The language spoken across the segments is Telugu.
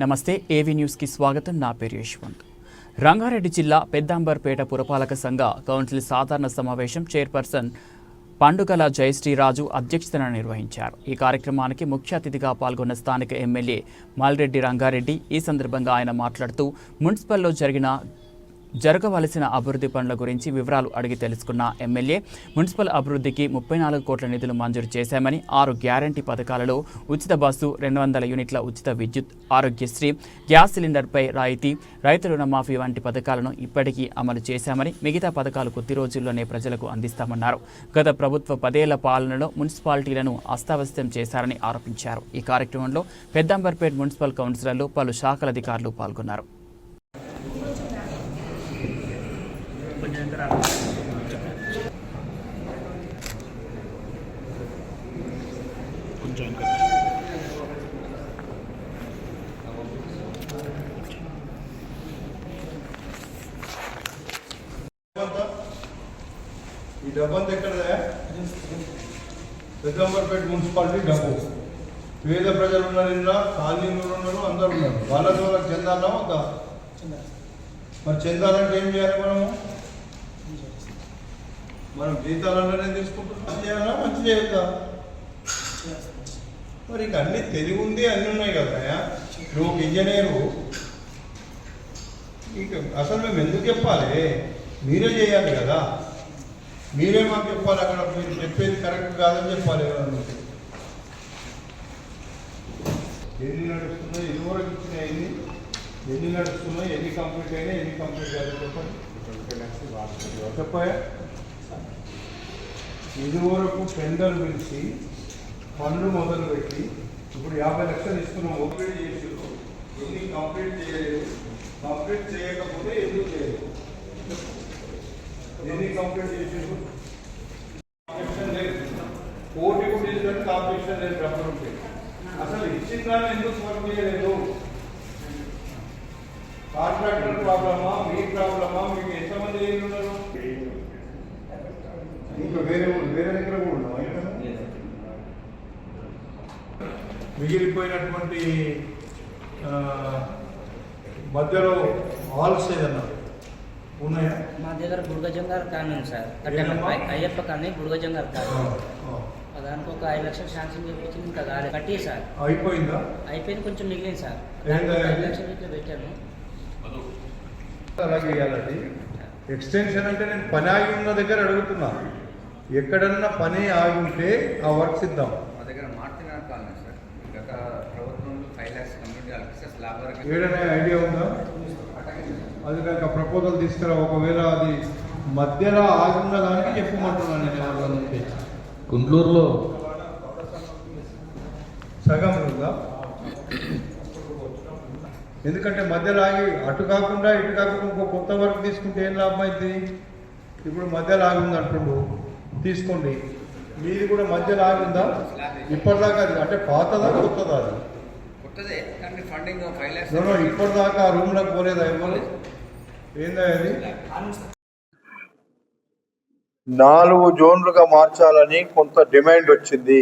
నమస్తే ఏవీ న్యూస్కి స్వాగతం. నా పేరు యశ్వంత్. రంగారెడ్డి జిల్లా పెద్దాంబర్పేట పురపాలక సంఘ కౌన్సిల్ సాధారణ సమావేశం చైర్పర్సన్ పండుగల జయశ్రీరాజు అధ్యక్షతన నిర్వహించారు. ఈ కార్యక్రమానికి ముఖ్య అతిథిగా పాల్గొన్న స్థానిక ఎమ్మెల్యే మాల్రెడ్డి రంగారెడ్డి. ఈ సందర్భంగా ఆయన మాట్లాడుతూ మున్సిపల్లో జరిగిన జరగవలసిన అభివృద్ధి పనుల గురించి వివరాలు అడిగి తెలుసుకున్న ఎమ్మెల్యే మున్సిపల్ అభివృద్ధికి ముప్పై నాలుగు కోట్ల నిధులు మంజూరు చేశామని ఆరు గ్యారంటీ పథకాలలో ఉచిత బస్సు రెండు వందల యూనిట్ల ఉచిత విద్యుత్ ఆరోగ్యశ్రీ గ్యాస్ సిలిండర్పై రాయితీ రైతు రుణమాఫీ వంటి పథకాలను ఇప్పటికీ అమలు చేశామని మిగతా పథకాలు కొద్ది రోజుల్లోనే ప్రజలకు అందిస్తామన్నారు. గత ప్రభుత్వ పదేళ్ళ పాలనలో మున్సిపాలిటీలను అస్తావ్యస్తం చేశారని ఆరోపించారు. ఈ కార్యక్రమంలో పెద్దంబర్పేట్ మున్సిపల్ కౌన్సిలర్లు పలు శాఖల అధికారులు పాల్గొన్నారు. డబ్బంతా? ఈ డబ్బంతా ఎక్కడదే? పెద్దంబర్పేట మున్సిపాలిటీ డబ్బు. పేద ప్రజలు ఉన్నారు ఇందులో కాలనీలు ఉన్నారు అందరు ఉన్నారు. వాళ్ళ ద్వారా చెందాలా వద్దా? మరి చెందాలంటే ఏం చేయాలి మనము? మనం జీతాలలోనే తీసుకుంటున్నాం. మంచి చేయాలా మంచి చేయొద్దా? మరి ఇంక అన్ని తెలివి ఉంది అన్ని ఉన్నాయి కదా నువ్వు ఒక ఇంజనీరు ఇక అసలు మేము ఎందుకు చెప్పాలి? మీరే చేయాలి కదా. మీరే మాకు చెప్పాలి అక్కడ మీరు చెప్పేది కరెక్ట్ కాదని చెప్పాలి ఎవరన్నా. ఎన్ని నడుస్తున్నాయి ఎన్ని వరకు ఇచ్చినాయి ఎన్ని ఎన్ని నడుస్తున్నాయి ఎన్ని కంప్లీట్ అయినాయి ఎన్ని కంప్లీట్ కాలేదు చెప్పండి. చెప్పాయా? ఇది వరకు టెండర్ పిలిచి పనులు మొదలు పెట్టి ఇప్పుడు యాభై లక్షలు ఇస్తున్నాం. కంప్లీట్ చేసి ఎన్ని కంప్లీట్ చేయలేదు. కంప్లీట్ చేయకపోతే ఎందుకు చేయలేదు? ఎన్ని కంప్లీట్ చేసారు కాంపిటీషన్ లేదు. కోటి కూడా ఇచ్చినట్టు కాంపిటీషన్ లేదు డబ్బులు ఉంటే అసలు ఇచ్చిన దాన్ని ఎందుకు వర్క్ చేయలేదు? కాంట్రాక్టర్ ప్రాబ్లమా మీ ప్రాబ్లమా మీకు ఎంతమంది ఏళ్ళు ఉన్నారు? వేరే ఊరు- వేరే దగ్గర కూడా ఉన్నావా ఇంకా? మిగిలిపోయినటువంటి మధ్యలో హాల్స్ ఏదన్నా ఉన్నాయా? మా దగ్గర బుడగజంగారు కాలనీ ఉంది సార్. అయ్యప్ప కాలనీ బుడగజంగారు ఆ. దానికి ఒక ఐదు లక్షలు శాంక్షన్ చేయించింది ఇంకా కాలేదు కట్టి సార్. అయిపోయిందా? అయిపోయింది కొంచెం మిగిలింది సార్. ఐదు? లక్షలు ఇట్లా పెట్టాను అలాగే ఇవ్వాలండి ఎక్స్టెన్షన్ అంటే నేను పని ఆగి ఉన్న దగ్గర అడుగుతున్నా. ఎక్కడన్నా పని ఆగి ఉంటే ఆ వర్క్స్ ఇద్దాం మా దగ్గర మార్చినార్ కాలనీ సార్. గత ప్రభుత్వంలో ఫైవ్ ల్యాక్స్ కమ్యూనిటీ వాళ్ళకి స్లాబ్ వరకు ఏదైనా ఐడియా ఉందా? అది కనుక ప్రపోజల్ తీసుకురా ఒకవేళ అది మధ్యలో ఆగి ఉన్న దానికి చెప్పమంటున్నాను నేను ఎవరి గుంటూరులో సగం ఉందా? ఎందుకంటే మధ్యలో ఆగి అటు కాకుండా ఇటు కాకుండా ఇంకో కొత్త వర్క్ తీసుకుంటే ఏం లాభం అయింది ఇప్పుడు మధ్యలో ఆగి ఉంది అంటుండు తీసుకోండి. మీది కూడా మధ్యలో ఆగి ఉందా ఇప్పటిదాకా అది అంటే పాతదా కొత్తదా అది? ఇప్పటిదాకా ఆ రూమ్లోకి పోలేదా ఎవరు? ఏందా అది? నాలుగు జోన్లుగా మార్చాలని కొంత డిమాండ్ వచ్చింది.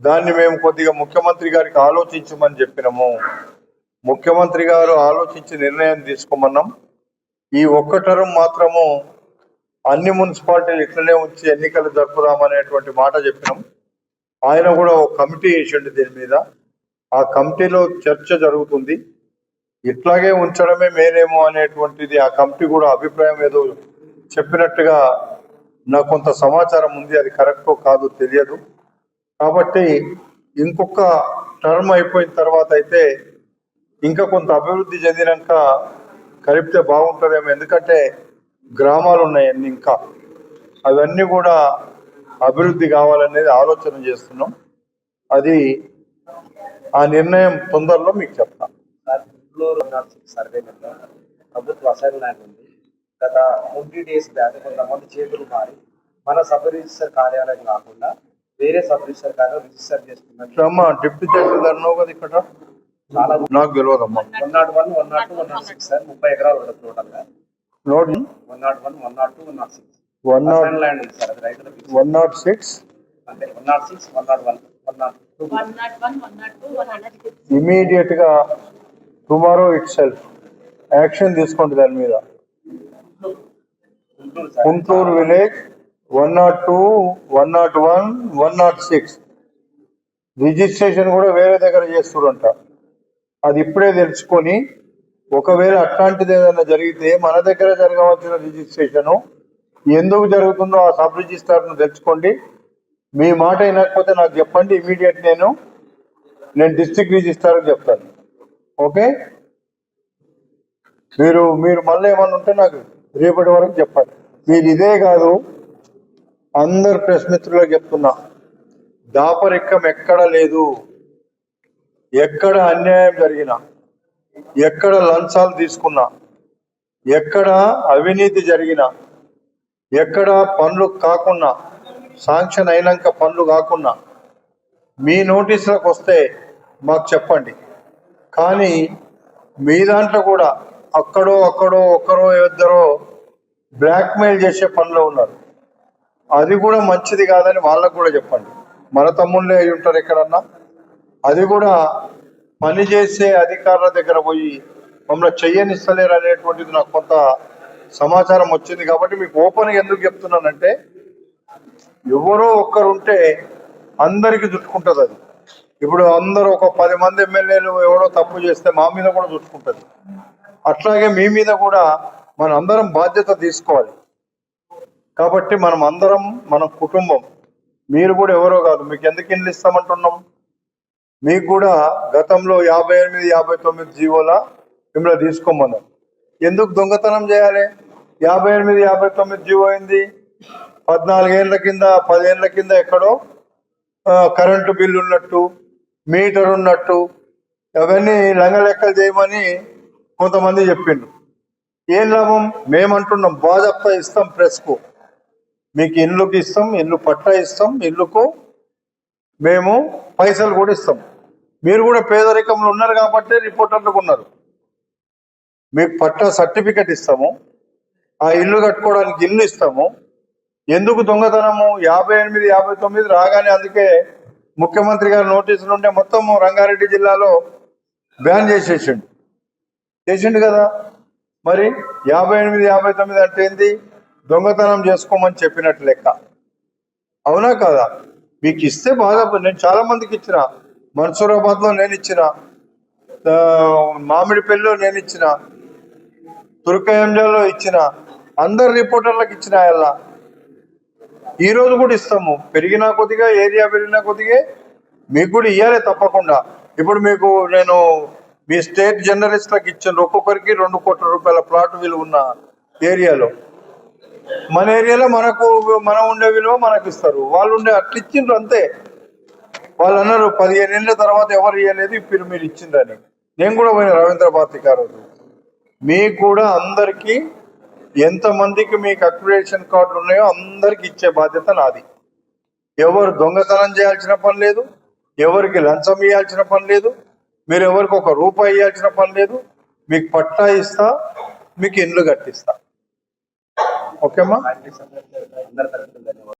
దాన్ని మేము కొద్దిగా ముఖ్యమంత్రి గారికి ఆలోచించమని చెప్పినాము. ముఖ్యమంత్రి గారు ఆలోచించి నిర్ణయం తీసుకోమన్నాం. ఈ ఒక్క టర్మ్ మాత్రము అన్ని మున్సిపాలిటీలు ఇట్లనే ఉంచి ఎన్నికలు జరుపుదామనేటువంటి మాట చెప్పినాం. ఆయన కూడా ఒక కమిటీ వేసిండు దీని మీద. ఆ కమిటీలో చర్చ జరుగుతుంది. ఇట్లాగే ఉంచడమే మేలేమో అనేటువంటిది ఆ కమిటీ కూడా అభిప్రాయం ఏదో చెప్పినట్టుగా నాకు కొంత సమాచారం ఉంది. అది కరెక్టో కాదు తెలియదు. కాబట్టి ఇంకొక టర్మ్ అయిపోయిన తర్వాత అయితే ఇంకా కొంత అభివృద్ధి చెందినాక కలిపితే బాగుంటుందేమో. ఎందుకంటే గ్రామాలు ఉన్నాయి అన్ని ఇంకా. అవన్నీ కూడా అభివృద్ధి కావాలనేది ఆలోచన చేస్తున్నాం. అది ఆ నిర్ణయం తొందరలో మీకు చెప్తాను సర్వే ప్రభుత్వ అసైన్ ల్యాండ్ ఉంది. గత ట్వంటీ డేస్ బ్యాక్ కొంతమంది చేతులు మారి మన సబ్ రిజిస్టర్ కార్యాలయం కాకుండా వేరే సబ్ రిజిస్టర్ కార్యాలయం రిజిస్టర్ అమ్మా డిప్యూటీ తహసీల్దార్ ఉన్నావు కదా ఇక్కడ? చాలా నాకు తెలియదమ్మా one nought one one nought two one nought six sir ముప్పై ఎకరాలు ఉంటుంది total note one nought one one nought two one nought six. One nought land ఉంది సార్ అది రైతులకు వన్ నాట్ సిక్స్ అంటే one nought six one nought one one nought two one nought one one nought two one hundred ఇమీడియట్గా టుమారో ఇట్ సెల్ఫ్ యాక్షన్ తీసుకోండి దాని మీద. Guntur village one nought two one nought one one nought six. Registration కూడా వేరే దగ్గర చేస్తురంట అది ఇప్పుడే తెలుసుకొని ఒకవేళ అట్లాంటిది ఏదైనా జరిగితే మన దగ్గర జరగవలసిన రిజిస్ట్రేషన్ ఎందుకు జరుగుతుందో ఆ సబ్ రిజిస్ట్రార్ను తెచ్చుకోండి మీ మాట వినకపోతే నాకు చెప్పండి ఇమీడియట్ నేను నేను డిస్ట్రిక్ట్ రిజిస్ట్రార్కి చెప్తాను. ఓకే? మీరు మీరు మళ్ళీ ఏమన్నా ఉంటే నాకు రేపటి వరకు చెప్పండి. మీరు ఇదే కాదు అందరు ప్రెస్ మిత్రులకు చెప్తున్నా దాపరికం ఎక్కడ లేదు. ఎక్కడ అన్యాయం జరిగినా ఎక్కడ లంచాలు తీసుకున్నా ఎక్కడ అవినీతి జరిగినా ఎక్కడ పనులు కాకున్నా శాంక్షన్ అయినాక పనులు కాకున్నా మీ నోటీసులకు వస్తే మాకు చెప్పండి. కానీ మీ దాంట్లో కూడా అక్కడో అక్కడో ఒక్కరో ఇద్దరో బ్లాక్మెయిల్ చేసే పనిలో ఉన్నారు. అది కూడా మంచిది కాదని వాళ్ళకు కూడా చెప్పండి. మన తమ్ముళ్ళే అయి ఉంటారు ఎక్కడన్నా. అది కూడా పని చేసే అధికారుల దగ్గర పోయి మమ్మల్ని చెయ్యనిస్తలేరు అనేటువంటిది నాకు కొంత సమాచారం వచ్చింది కాబట్టి మీకు ఓపెన్గా ఎందుకు చెప్తున్నానంటే ఎవరో ఒక్కరు ఉంటే అందరికి చుట్టుకుంటుంది అది. ఇప్పుడు అందరూ ఒక పది మంది ఎమ్మెల్యేలు ఎవరో తప్పు చేస్తే మా మీద కూడా చుట్టుకుంటుంది. అట్లాగే మీ మీద కూడా మన అందరం బాధ్యత తీసుకోవాలి. కాబట్టి మనం అందరం మన కుటుంబం మీరు కూడా ఎవరో కాదు మీకు ఎందుకు ఇల్లు ఇస్తామంటున్నాం? మీకు కూడా గతంలో యాభై ఎనిమిది యాభై తొమ్మిది జీవోల మిమ్మల్ని తీసుకోమన్నారు. ఎందుకు దొంగతనం చేయాలి? యాభై ఎనిమిది యాభై తొమ్మిది జీవో అయింది. పద్నాలుగేళ్ళ కింద పదేళ్ళ కింద ఎక్కడో కరెంటు బిల్లు ఉన్నట్టు మీటర్ ఉన్నట్టు అవన్నీ లంగలెక్కలు చేయమని కొంతమంది చెప్పిండు ఏం లాభం? మేమంటున్నాం బాధప్ప ఇస్తాం ప్రెస్కు. మీకు ఇల్లుకి ఇస్తాం ఇల్లు పట్టా ఇస్తాం ఇల్లుకు మేము పైసలు కూడా ఇస్తాం. మీరు కూడా పేదరికంలో ఉన్నారు కాబట్టి రిపోర్టర్లకు ఉన్నారు మీకు పట్టా సర్టిఫికెట్ ఇస్తాము. ఆ ఇల్లు కట్టుకోవడానికి ఇల్లు ఇస్తాము. ఎందుకు దొంగతనము? యాభై ఎనిమిది యాభై తొమ్మిది రాగానే అందుకే ముఖ్యమంత్రి గారి నోటీసులు ఉంటే మొత్తం రంగారెడ్డి జిల్లాలో బ్యాన్ చేసేసిండు. చేసిండు కదా. మరి యాభై ఎనిమిది యాభై తొమ్మిది అంటే ఏంది? దొంగతనం చేసుకోమని చెప్పినట్టు లెక్క. అవునా కదా? మీకు ఇస్తే బాధ నేను చాలా మందికి ఇచ్చిన మన్సూరాబాద్లో నేను ఇచ్చిన మామిడిపల్లిలో నేను ఇచ్చిన తుర్కయంజలో ఇచ్చిన అందరు రిపోర్టర్లకు ఇచ్చిన అలా ఈ రోజు కూడా ఇస్తాము. పెరిగినా కొద్దిగా ఏరియా పెరిగినా కొద్దిగా మీకు కూడా ఇవ్వాలి తప్పకుండా. ఇప్పుడు మీకు నేను మీ స్టేట్ జర్నలిస్ట్లకు ఇచ్చిన ఒక్కొక్కరికి రెండు కోట్ల రూపాయల ప్లాట్ విలువ ఉన్న ఏరియాలో. మన ఏరియాలో మనకు మనం ఉండే విలువ మనకు ఇస్తారు. వాళ్ళు ఉండే అట్లా ఇచ్చిండ్రు అంతే. వాళ్ళు అన్నారు పదిహేను ఏళ్ళ తర్వాత ఎవరు ఇవ్వలేదు ఇప్పుడు మీరు ఇచ్చిందని నేను కూడా పోయిన రవీంద్ర భారతి గారు. మీకు కూడా అందరికీ ఎంతమందికి మీకు అక్రిడేషన్ కార్డులు ఉన్నాయో అందరికి ఇచ్చే బాధ్యత నాది. ఎవరు దొంగతనం చేయాల్సిన పని లేదు ఎవరికి లంచం ఇవ్వాల్సిన పని లేదు మీరు ఎవరికి ఒక రూపాయి ఇవ్వాల్సిన పని లేదు మీకు పట్టా ఇస్తా మీకు ఇండ్లు కట్టిస్తా. ఓకేమ్మా?